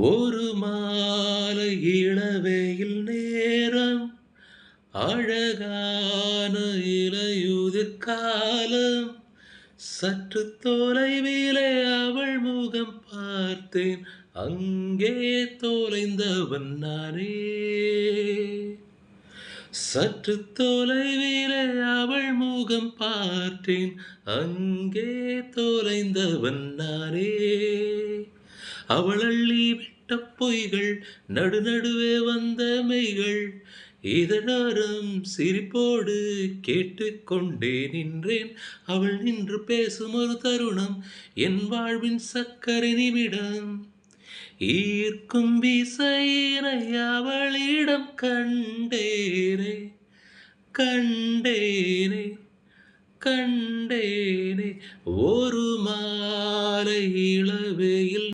ஒரு மாலை இளவெயில் நேரம் அழகான இலையுதிர் காலம். சற்று தொலைவிலே அவள் முகம் பார்த்தேன் அங்கே தொலைந்தவன் நானே. சற்று தொலைவிலே அவள் முகம் பார்த்தேன் அங்கே தொலைந்தவன் நானே. அவளள்ளி விட்ட பொய்கள் நடுநடுவே வந்த மெய்கள். இதனாரம் சிரிப்போடு கேட்டுக்கொண்டே நின்றேன். அவள் நின்று பேசும் ஒரு தருணம் என் வாழ்வின் சக்கரை நிமிடம். ஈர்க்கும் விசையினை அவளிடம் கண்டேனே கண்டேனே கண்டேனே. ஒரு மாலை